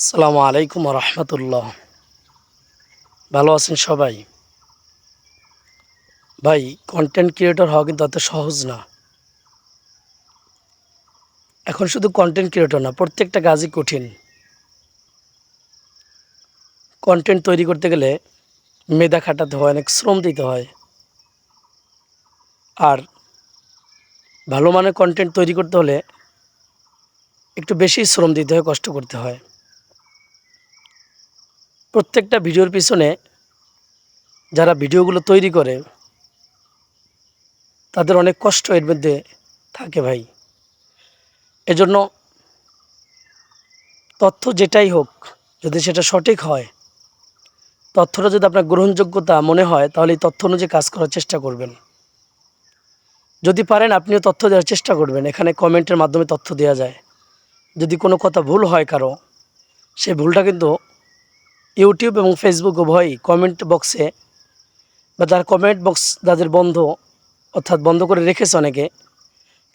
আসসালামু আলাইকুম রহমতুল্লাহ ভালো আছেন সবাই? ভাই কন্টেন্ট ক্রিয়েটর হওয়া কিন্তু অত সহজ না। এখন শুধু কন্টেন্ট ক্রিয়েটর না, প্রত্যেকটা কাজই কঠিন। কন্টেন্ট তৈরি করতে গেলে মেধা খাটাতে হয়, অনেক শ্রম দিতে হয়। আর ভালো মানের কন্টেন্ট তৈরি করতে হলে একটু বেশি শ্রম দিতে হয়, কষ্ট করতে হয়। প্রত্যেকটা ভিডিওর পিছনে যারা ভিডিওগুলো তৈরি করে, তাদের অনেক কষ্ট এর মধ্যে থাকে ভাই। এজন্য তথ্য যেটাই হোক, যদি সেটা সঠিক হয়, তথ্যটা যদি আপনার গ্রহণযোগ্যতা মনে হয়, তাহলে এই তথ্য অনুযায়ী কাজ করার চেষ্টা করবেন। যদি পারেন, আপনিও তথ্য দেওয়ার চেষ্টা করবেন। এখানে কমেন্টের মাধ্যমে তথ্য দেওয়া যায়। যদি কোনো কথা ভুল হয় কারও, সে ভুলটা কিন্তু ইউটিউব এবং ফেসবুক উভয়ই কমেন্ট বক্সে বা যার কমেন্ট বক্স যাদের বন্ধ, অর্থাৎ বন্ধ করে রেখেছে অনেকে,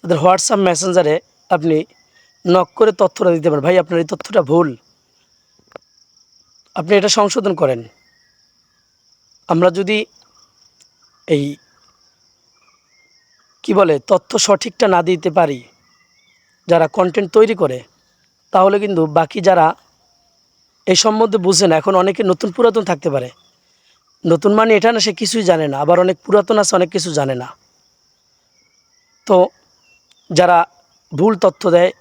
তাদের হোয়াটসঅ্যাপ মেসেঞ্জারে আপনি নক করে তথ্যটা দিতে পারেন। ভাই, আপনার এই তথ্যটা ভুল। আপনি এটা সংশোধন করেন। আমরা যদি এই কি বলে, তথ্য সঠিকটা না দিতে পারি, যারা কন্টেন্ট তৈরি করে, তাহলে কিন্তু বাকি যারা এই সম্বন্ধে বুঝে না। এখন অনেকে নতুন পুরাতন থাকতে পারে। নতুন মানে এটা না, সে কিছুই জানে না। আবার অনেক পুরাতন আছে, অনেক কিছু জানে না। তো যারা ভুল তথ্য দেয়,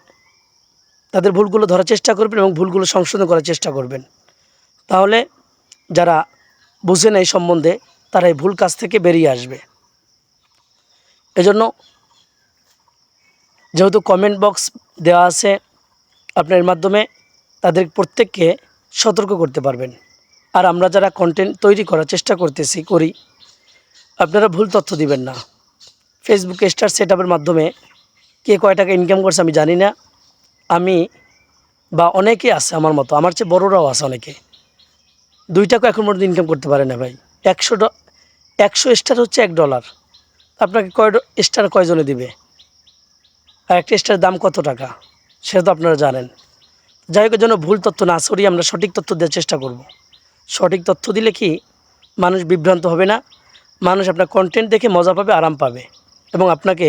তাদের ভুলগুলো ধরার চেষ্টা করবেন এবং ভুলগুলো সংশোধন করার চেষ্টা করবেন। তাহলে যারা বুঝে না এই সম্বন্ধে, তারা এই ভুল কাজ থেকে বেরিয়ে আসবে। এজন্য যেহেতু কমেন্ট বক্স দেওয়া আছে আপনার মাধ্যমে, তাদের প্রত্যেককে সতর্ক করতে পারবেন। আর আমরা যারা কন্টেন্ট তৈরি করার চেষ্টা করতেছি, করি, আপনারা ভুল তথ্য দিবেন না। ফেসবুকে স্টার সেট মাধ্যমে কে কয় টাকা ইনকাম করছে আমি জানি না। আমি বা অনেকে আছে আমার মতো, আমার চেয়ে বড়রাও আছে অনেকে। দুই টাকা এখন পর্যন্ত ইনকাম করতে পারে না ভাই। একশো একশো স্টার হচ্ছে এক ডলার আপনাকে কয় স্টার কয়জনে দিবে? আর একটা স্টারের দাম কত টাকা? সেটা তো আপনারা জানেন। যাই হোক, যেন ভুল তথ্য না সরিয়ে আমরা সঠিক তথ্য দেওয়ার চেষ্টা করব। সঠিক তথ্য দিলে কি মানুষ বিভ্রান্ত হবে না? মানুষ আপনার কন্টেন্ট দেখে মজা পাবে, আরাম পাবে এবং আপনাকে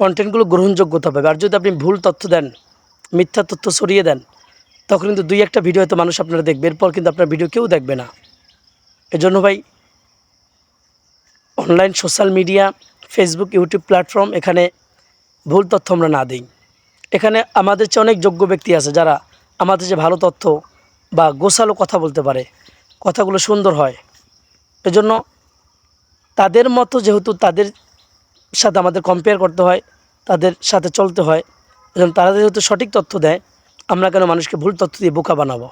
কন্টেন্টগুলো গ্রহণযোগ্যতা পাবে। আর যদি আপনি ভুল তথ্য দেন, মিথ্যা তথ্য সরিয়ে দেন, তখন কিন্তু দুই একটা ভিডিও হয়তো মানুষ আপনারা দেখবে। এরপর কিন্তু আপনার ভিডিও কেউ দেখবে না। এজন্য ভাই online social media Facebook YouTube platform এখানে ভুল তথ্য আমরা না দিই। এখানে আমাদের চেয়ে অনেক যোগ্য ব্যক্তি আছে যারা আমাদের যে ভালো তথ্য বা গোছালো কথা বলতে পারে, কথাগুলো সুন্দর হয়। এজন্য তাদের মতো যেহেতু তাদের সাথে আমাদের কম্পেয়ার করতে হয়, তাদের সাথে চলতে হয় এবং তারা যেহেতু সঠিক তথ্য দেয়, আমরা কেন মানুষকে ভুল তথ্য দিয়ে বোকা বানাবো?